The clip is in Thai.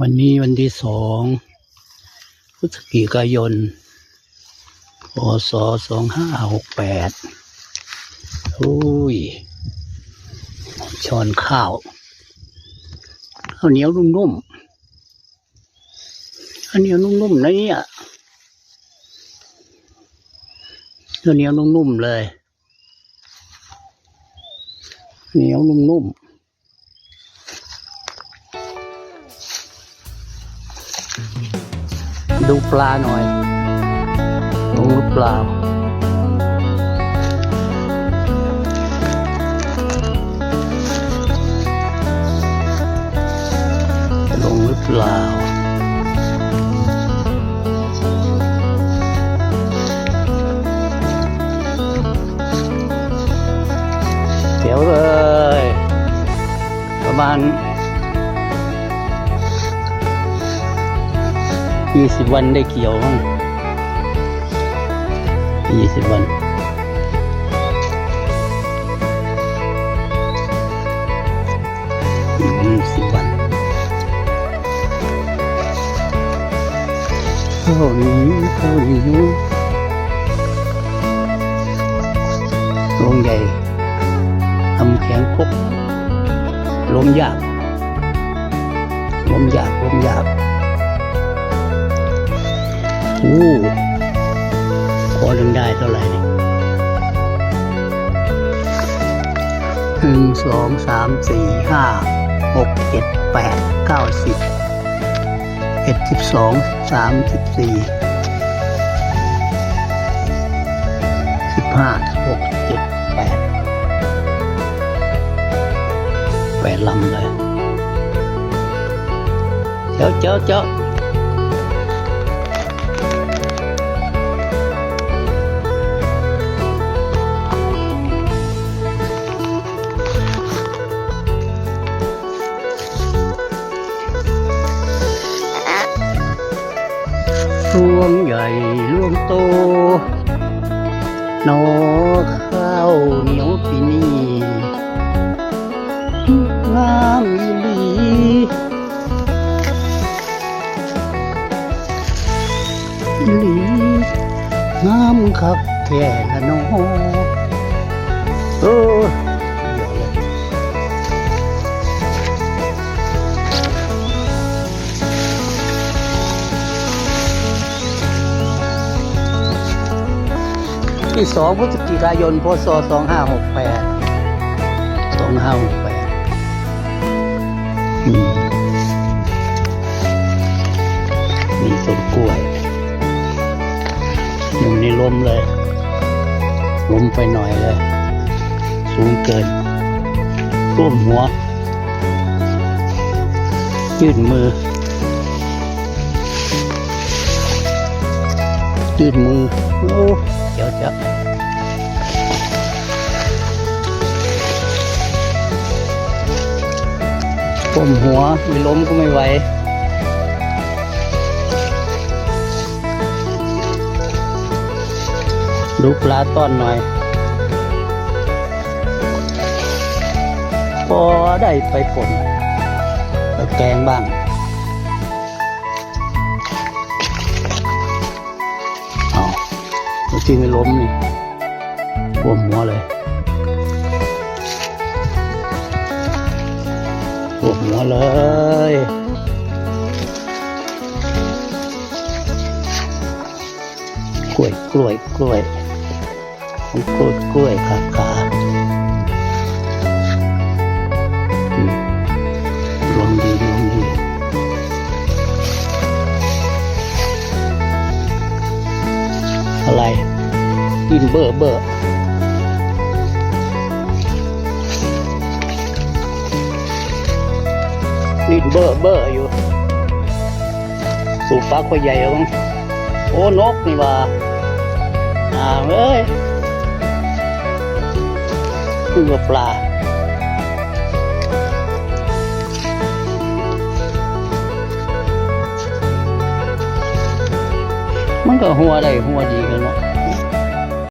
วันนี้วันที่สองพฤศจิกายนพศสองห้าหกแปดอุ้ยช้อนข้าวข้าวเหนียวนุ่มๆข้าวเหนียวนุ่มๆนะเนี่ยข้าวเหนียวนุ่มๆเลยเหนียวนุ่มๆ ดูปลาหน่อยลงหรือเปล่าลงหรือเปล่าเดี๋ยวเลย ประมาณ ยี่สิบวันได้เกี่ยวมั้งยี่สิบวันยี่สิบวันข้าวเหนียวข้านียวลงใหญ่ทำแข็งคกลมยากลมยากลมยาก โอ้ขอดึงได้เท่าไหร่หนึ่งสองสามสี่ห้าหกเจ็ดแปดเก้าสิบเอ็ดสิบสองสามสิบสี่สิบห้าหกเจ็ดแปดแปดลำเลยเจ้าเจ้าเจ้า รวมใหญ่รวมโตนอข้าวเหนียวปีนี้งามอีหลีอีหลีงามคักแท่ละนอเออ ที่สองพฤศจิกายน พศสองห้าหกแปดสองห้าหกแปดมีต้นกล้วย อยู่ในลมเลย ลมไปหน่อยเลย สูงเกินท่วมหัว ยื่นมือ ยื่นมือโอ้เดี๋ยวจะก้มหัวไม่ล้มก็ไม่ไหวดูปลาต้อนหน่อย พอได้ไปผลไปแกงบ้าง ซีไม่ล้มนี่ปวดหัวเลยปวดหัวเลยกล้วยกล้วยกล้วยของกล้วยกล้วยขาขา กินเบอร์เบอร์นี่เบอร์เบอร์อยู่สูบปลาควายใหญ่แล้วมั้งโอ้นกนี่ว่าอ่าเอ้ยคือว่าปลามันก็หัวได้หัวดีกันเนาะ